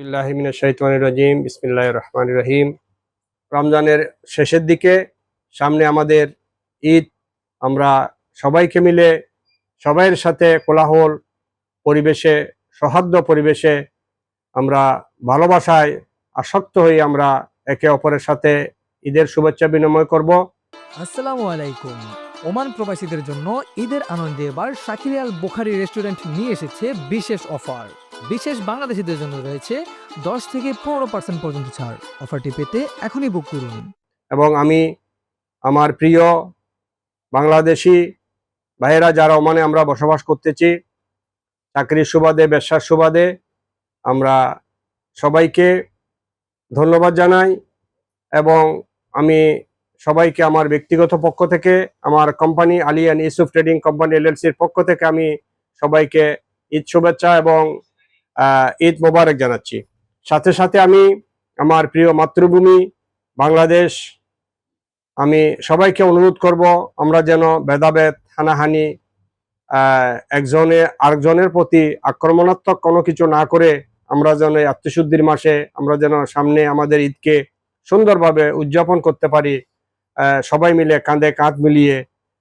রাজিম বিসমিল্লাহ রহমান রহিম। রমজানের শেষের দিকে সামনে আমাদের ঈদ, আমরা সবাইকে মিলে সবাইয়ের সাথে কোলাহল পরিবেশে, সৌহার্দ্য পরিবেশে আমরা ভালোবাসায় আসক্ত হয়ে আমরা একে অপরের সাথে ঈদের শুভেচ্ছা বিনিময় করব। আসসালামু আলাইকুম। ওমান প্রবাসীদের জন্য ঈদের আনন্দে এবার শাকিরিয়াল বুখারি রেস্টুরেন্ট নিয়ে এসেছে বিশেষ অফার। বিশেষ বাংলাদেশিদের জন্য রয়েছে দশ থেকে পনেরো পার্সেন্ট পর্যন্ত ছাড়। অফারটি পেতে এখনই বুক করুন। এবং আমি আমার প্রিয় বাংলাদেশি ভাইয়েরা যারা ওমানে আমরা বসবাস করতেছি, চাকরির সুবাদে, ব্যবসার সুবাদে, আমরা সবাইকে ধন্যবাদ জানাই এবং আমি সবাইকে আমার ব্যক্তিগত পক্ষ থেকে, আমার company Alian Yusuf trading company এলএলসির পক্ষ থেকে আমি সবাইকে ঈদ শুভেচ্ছা এবং ঈদ মোবারক জানাচ্ছি। সাথে সাথে আমি আমার প্রিয় মাতৃভূমি বাংলাদেশ, আমি সবাইকে অনুরোধ করব, আমরা যেন ভেদাভেদ, হানাহানি একজনে আরেকজনের প্রতি আক্রমণাত্মক কোনো কিছু না করে আমরা যেন এই আত্মশুদ্ধির মাসে আমরা যেন সামনে আমাদের ঈদকে সুন্দরভাবে উদযাপন করতে পারি সবাই মিলে কাঁধে কাঁধ মিলিয়ে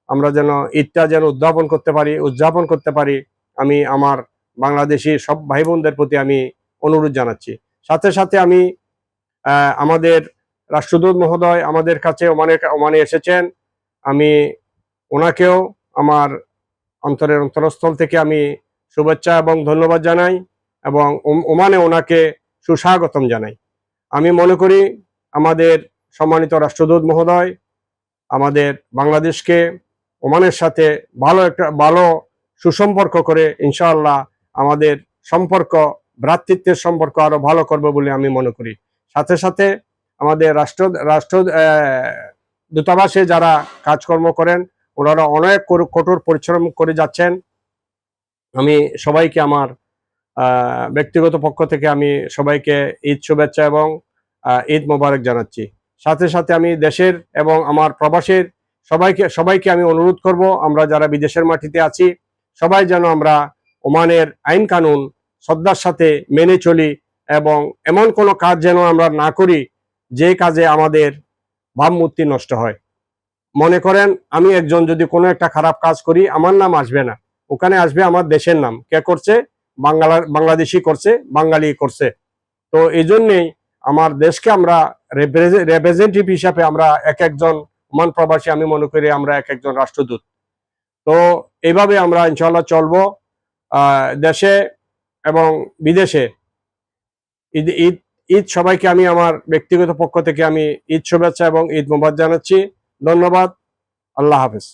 আমরা যেন ঈদটা যেন উদযাপন করতে পারি, উদযাপন করতে পারি। আমি আমার বাংলাদেশি সব ভাই বোনদের প্রতি আমি অনুরোধ জানাচ্ছি। সাথে সাথে আমি আমাদের রাষ্ট্রদূত মহোদয় আমাদের কাছে ওমানে ওমানে এসেছেন। আমি ওনাকেও আমার অন্তরের অন্তরস্থল থেকে আমি শুভেচ্ছা এবং ধন্যবাদ জানাই এবং ওমানে ওনাকে সুস্বাগতম জানাই। আমি মনে করি আমাদের সম্মানিত রাষ্ট্রদূত মহোদয়, আমাদের বাংলাদেশকে ওমানের সাথে ভালো একটা, ভালো সুসম্পর্ক করে ইনশাআল্লাহ আমাদের সম্পর্ক, ভ্রাতৃত্বের সম্পর্ক আরও ভালো করবে বলে আমি মনে করি। সাথে সাথে আমাদের রাষ্ট্র রাষ্ট্র দূতাবাসে যারা কাজকর্ম করেন, ওনারা অনেক কঠোর পরিশ্রম করে যাচ্ছেন। আমি সবাইকে আমার ব্যক্তিগত পক্ষ থেকে আমি সবাইকে ঈদ শুভেচ্ছা এবং ঈদ মোবারক জানাচ্ছি। সাথে সাথে আমি দেশের এবং আমার প্রবাসের সবাইকে সবাইকে আমি অনুরোধ করব, আমরা যারা বিদেশের মাটিতে আছি, সবাই যেন আমরা ওমানের আইন কানুন শ্রদ্ধার সাথে মেনে চলি এবং এমন কোনো কাজ যেন আমরা না করি, যে কাজে আমাদের ভাবমূর্তি নষ্ট হয়। মনে করেন, আমি একজন যদি কোনো একটা খারাপ কাজ করি, আমার নাম আসবে না। ওখানে আসবে আমার দেশের নাম। কে করছে? বাংলা, বাংলাদেশি করছে, বাঙালি করছে। তো এই জন্যেই আমার দেশকে আমরা রিপ্রেজেন্টেটিভ হিসাবে আমরা এক একজন ওমান প্রবাসী, আমি মনে করি আমরা এক একজন রাষ্ট্রদূত। তো এইভাবে আমরা ইনশাল্লাহ চলবো। দেশে এবং বিদেশে ঈদ ঈদ ঈদ সবাইকে আমি আমার ব্যক্তিগত পক্ষ থেকে আমি ঈদ শুভেচ্ছা এবং ঈদ মোবাদ জানাচ্ছি। ধন্যবাদ। আল্লাহ হাফেজ।